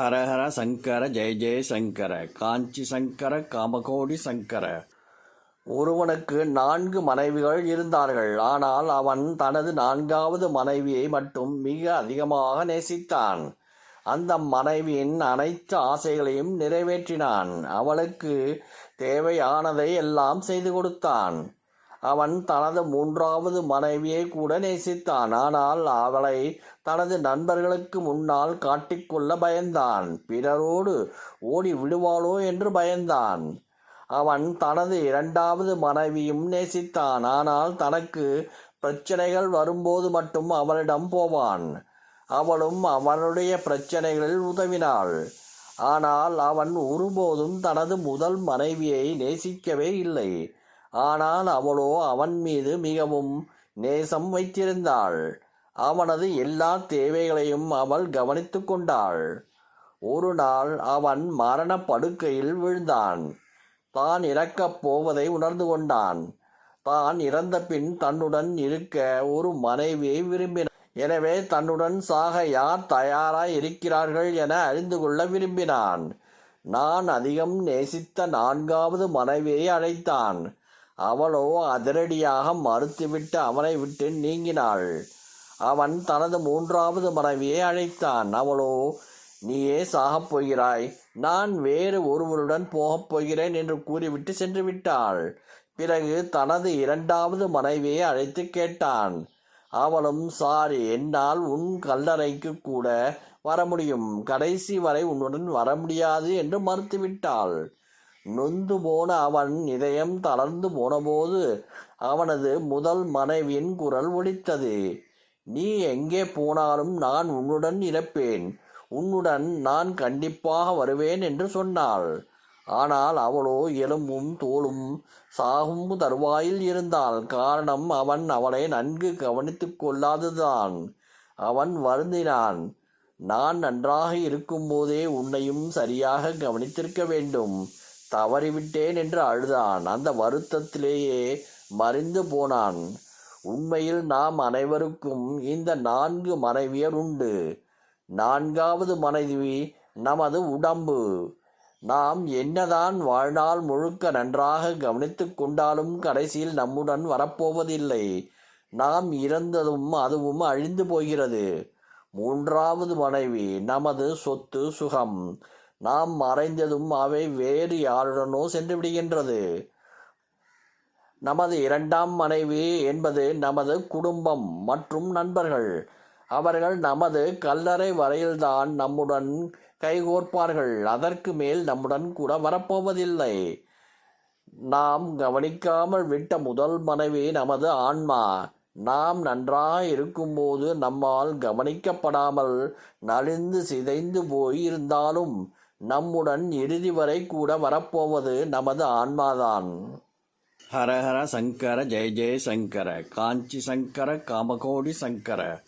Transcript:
ஹரஹர சங்கர ஜெய ஜெய சங்கர காஞ்சி சங்கர காமகோடி சங்கர. ஒருவனுக்கு நான்கு மனைவிகள் இருந்தார்கள். ஆனால் அவன் தனது நான்காவது மனைவியை மட்டும் மிக அதிகமாக நேசித்தான். அந்த மனைவியின் அனைத்து ஆசைகளையும் நிறைவேற்றினான். அவளுக்கு தேவையானதை எல்லாம் செய்து கொடுத்தான். அவன் தனது மூன்றாவது மனைவியை கூட நேசித்தான். ஆனால் அவளை தனது நண்பர்களுக்கு முன்னால் காட்டிக்கொள்ள பயந்தான். பிறரோடு ஓடி விடுவாளோ என்று பயந்தான். அவன் தனது இரண்டாவது மனைவியும் நேசித்தான். ஆனால் தனக்கு பிரச்சனைகள் வரும்போது மட்டும் அவளிடம் போவான். அவளும் அவனுடைய பிரச்சனைகளில் உதவினாள். ஆனால் அவன் ஒருபோதும் தனது முதல் மனைவியை நேசிக்கவே இல்லை. ஆனால் அவளோ அவன் மீது மிகவும் நேசம் வைத்திருந்தாள். அவனது எல்லா தேவைகளையும் அவள் கவனித்து கொண்டாள். ஒரு நாள் அவன் மரண படுக்கையில் விழுந்தான். தான் இறக்கப் போவதை உணர்ந்து கொண்டான். தான் இறந்த பின் தன்னுடன் இருக்க ஒரு மனைவியை விரும்பினான். எனவே தன்னுடன் சாக யார் தயாராய் இருக்கிறார்கள் என அறிந்து கொள்ள விரும்பினான். நான் அதிகம் நேசித்த நான்காவது மனைவியை அழைத்தான். அவளோ அதிரடியாக மறுத்துவிட்டு அவனை விட்டு நீங்கினாள். அவன் தனது மூன்றாவது மனைவியை அழைத்தான். அவளோ நீயே சாகப் போகிறாய். நான் வேறு ஒருவருடன் போகப் போகிறேன் என்று கூறிவிட்டு சென்று விட்டாள். பிறகு தனது இரண்டாவது மனைவியை அழைத்து கேட்டான். அவளும் சாரி என்னால் உன் கல்லறைக்கு கூட வர முடியும். கடைசி வரை உன்னுடன் வர முடியாது என்று மறுத்துவிட்டாள். நொந்து போன அவன் இதயம் தளர்ந்து போனபோது அவனது முதல் மனைவியின் குரல் ஒலித்தது. நீ எங்கே போனாலும் நான் உன்னுடன் இறப்பேன் உன்னுடன் நான் கண்டிப்பாக வருவேன் என்று சொன்னாள். ஆனால் அவளோ எலும்பும் தோளும் சாகும் தருவாயில் இருந்தாள். காரணம் அவன் அவளை நன்கு கவனித்துக் கொள்ளாததான் அவன் வருந்தினான். நான் நன்றாக இருக்கும்போதே உன்னையும் சரியாக கவனித்திருக்க வேண்டும். தவறிவிட்டேன் என்று அழுதான். அந்த வருத்தத்திலேயே மறிந்து போனான். உண்மையில் நாம் அனைவருக்கும் இந்த நான்கு மனைவியர் உண்டு. நான்காவது மனைவி நமது உடம்பு. நாம் என்னதான் வாழ்நாள் முழுக்க நன்றாக கவனித்து கொண்டாலும் கடைசியில் நம்முடன் வரப்போவதில்லை. நாம் இறந்ததும் அதுவும் அழிந்து போகிறது. மூன்றாவது மனைவி நமது சொத்து சுகம். நாம் மறைந்ததும் அவை வேறு யாருடனோ சென்று விடுகின்றது. நமது இரண்டாம் மனைவி என்பது நமது குடும்பம் மற்றும் நண்பர்கள். அவர்கள் நமது கல்லறை வரையில்தான் நம்முடன் கைகோர்ப்பார்கள். அதற்கு மேல் நம்முடன் கூட வரப்போவதில்லை. நாம் கவனிக்காமல் விட்ட முதல் மனைவி நமது ஆன்மா. நாம் நன்றாக இருக்கும்போது நம்மால் கவனிக்கப்படாமல் நலிந்து சிதைந்து போய் இருந்தாலும் நம்முடன் இறுதி வரை கூட வரப்போவது நமது ஆன்மாதான். ஹரஹர சங்கர ஜெய ஜெய சங்கர காஞ்சி சங்கர காமகோடி சங்கர.